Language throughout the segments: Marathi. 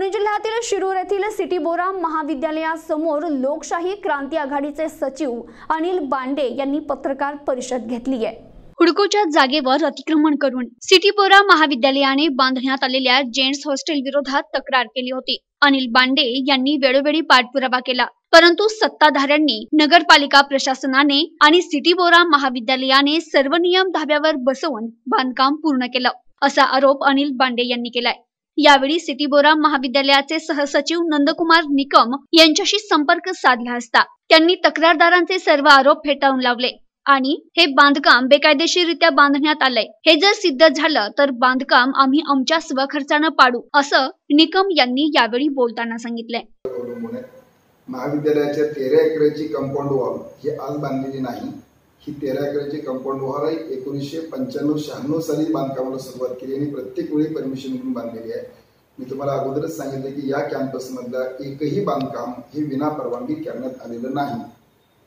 पुणे जिल्ह्यातील शिरूर येथील सिटी बोरा महाविद्यालयासमोर लोकशाही क्रांती आघाडीचे सचिव अनिल बांडे यांनी पत्रकार परिषद घेतली आहे. हुडकोच्या जागेवर अतिक्रमण करून सिटीपोरा महाविद्यालयाने बांधण्यात आलेल्या जेंट्स हॉस्टेल विरोधात तक्रार केली होती. अनिल बांडे यांनी वेळोवेळी पाठपुरावा केला परंतु सत्ताधाऱ्यांनी नगरपालिका प्रशासनाने आणि सिटीबोरा महाविद्यालयाने सर्व नियम धाब्यावर बसवून बांधकाम पूर्ण केलं असा आरोप अनिल बांडे यांनी केलाय. यावेळी सिटीबोरा महाविद्यालयाचे सहसचिव नंदकुमार निकम यांच्याशी संपर्क साधला असता. त्यांनी तक्रारदारांचे सर्व आरोप फेटाळून लावले. आणि हे बांधकाम बेकायदेशीररित्या बांधण्यात आलंय. हे जर सिद्ध झालं तर बांधकाम आम्ही आमच्या स्वखर्चानं पाडू असं निकम यांनी यावेळी बोलताना सांगितलंय. महाविद्यालयाच्या तेरा एकराची कंपाऊंड वॉल ही आज बांधलेली नाही. ही तेरा एकराची कंपाऊंड वॉल आहे एकोणीसशे पंच्याण्णव शहाण्णव साली बांधकामाला सुरुवात केली आणि प्रत्येक वेळी परमिशन घेऊन बांधलेली आहे. मी तुम्हाला अगोदरच सांगितलं की या कॅम्पसमधलं एकही बांधकाम हे विना परवानगी करण्यात आलेलं नाही.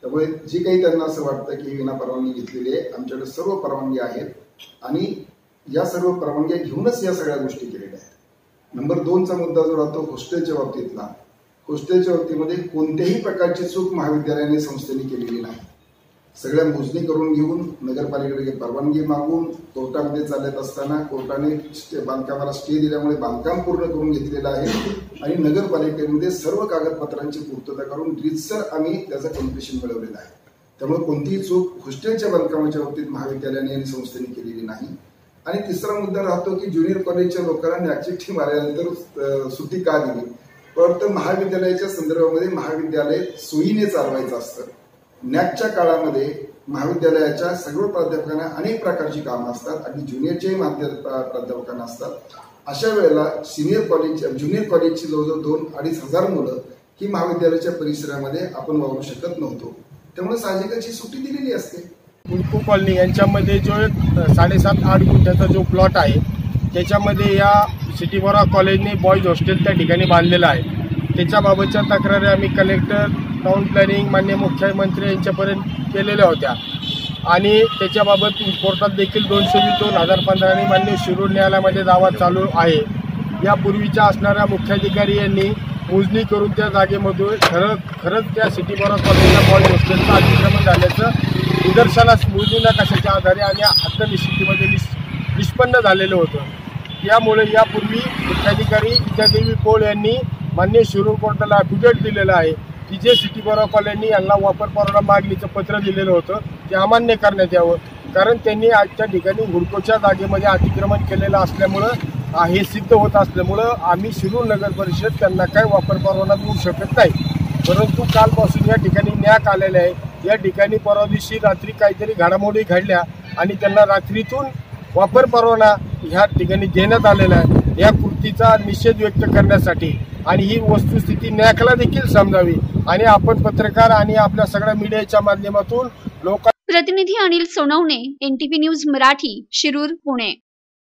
त्यामुळे जी काही त्यांना असं वाटतं की ही विना परवानगी घेतलेली आहे आमच्याकडे सर्व परवानगी आहेत आणि या सर्व परवानग्या घेऊनच या सगळ्या गोष्टी केलेल्या आहेत. नंबर दोनचा मुद्दा जो राहतो हॉस्टेलच्या बाबतीतला. हॉस्टेलच्या बाबतीमध्ये कोणत्याही प्रकारची चूक महाविद्यालयाने संस्थेने केलेली नाही. सगळ्या मोजणी करून घेऊन नगरपालिकेकडे परवानगी मागून कोर्टामध्ये चालत असताना कोर्टाने बांधकामाला स्टे दिल्यामुळे बांधकाम पूर्ण करून घेतलेलं आहे. आणि नगरपालिकेमध्ये सर्व कागदपत्रांची पूर्तता करून रीतसर आम्ही त्याचं कम्प्लिशन मिळवलेलं आहे. त्यामुळे कोणतीही चूक हॉस्टेलच्या बांधकामाच्या बाबतीत महाविद्यालयाने आणि संस्थेने केलेली नाही. आणि तिसरा मुद्दा राहतो की ज्युनियर कॉलेजच्या लोकांना ऍक्टिव्हिटी मारल्यानंतर सुट्टी का दिली? परत महाविद्यालयाच्या संदर्भामध्ये महाविद्यालय सोयीने चालवायचं असतं. नॅकच्या काळामध्ये महाविद्यालयाच्या सर्व प्राध्यापकांना अनेक प्रकारची कामं असतात. आणि ज्युनियरच्याही माध्यम प्राध्यापकांना असतात. अशा वेळेला सिनियर कॉलेज ज्युनियर कॉलेजची जवळजवळ दोन अडीच हजार मुलं ही महाविद्यालयाच्या परिसरामध्ये आपण वावरू शकत नव्हतो. त्यामुळे साहजिकाची सुट्टी दिलेली असते. कुलकू कॉलनी यांच्यामध्ये जो एक साडेसात आठ गुंठ्याचा जो प्लॉट आहे त्याच्यामध्ये या सिटीबोरा कॉलेजने बॉयज हॉस्टेल त्या ठिकाणी बांधलेलं आहे. त्याच्याबाबतच्या तक्रारी आम्ही कलेक्टर टाउन प्लॅनिंग मान्य मुख्यमंत्री यांच्यापर्यंत केलेल्या होत्या. आणि त्याच्याबाबत कोर्टात देखील दोनशे वीस दोन हजार पंधराने मान्य शिरूर न्यायालयामध्ये दावा चालू आहे. यापूर्वीच्या असणाऱ्या मुख्याधिकारी यांनी मोजणी करून त्या जागेमधून खरं खरंच त्या सिटी कॉलेजच्या बॉईज हॉस्टेलचं अतिक्रमण झाल्याचं निदर्शनास मोजणी नकाशाच्या आधारे आणि हद्दनिश्चितीमध्ये निस निष्पन्न झालेलं होतं. यामुळे यापूर्वी मुख्याधिकारी विद्यादेवी पोळ यांनी मान्य शिरूर कोर्टाला ॲफिडेविट दिलेलं आहे. की जे सिटी बरो कॉलनी यांना वापर परवाना मागणीचं पत्र दिलेलं होतं. ते अमान्य करण्यात यावं. कारण त्यांनी आजच्या ठिकाणी हुडकोच्या जागेमध्ये अतिक्रमण केलेलं असल्यामुळं हे सिद्ध होत असल्यामुळं आम्ही शिरूर नगर परिषद त्यांना काही वापर परवाना देऊ शकत नाही. परंतु कालपासून या ठिकाणी न्याक आलेले आहे. या ठिकाणी परवा दिवशी रात्री काहीतरी घडामोडी घडल्या आणि त्यांना रात्रीतून वापर परवाना ह्या ठिकाणी देण्यात आलेला आहे. या कृतीचा निषेध व्यक्त करण्यासाठी आणि ही वस्तुस्थिती न्यायालयाला देखील समजावी. आणि आपण पत्रकार आणि आपल्या सगळ्या मीडियाच्या माध्यमातून लोक प्रतिनिधी अनिल सोनवणे एनटीपी न्यूज मराठी शिरूर पुणे.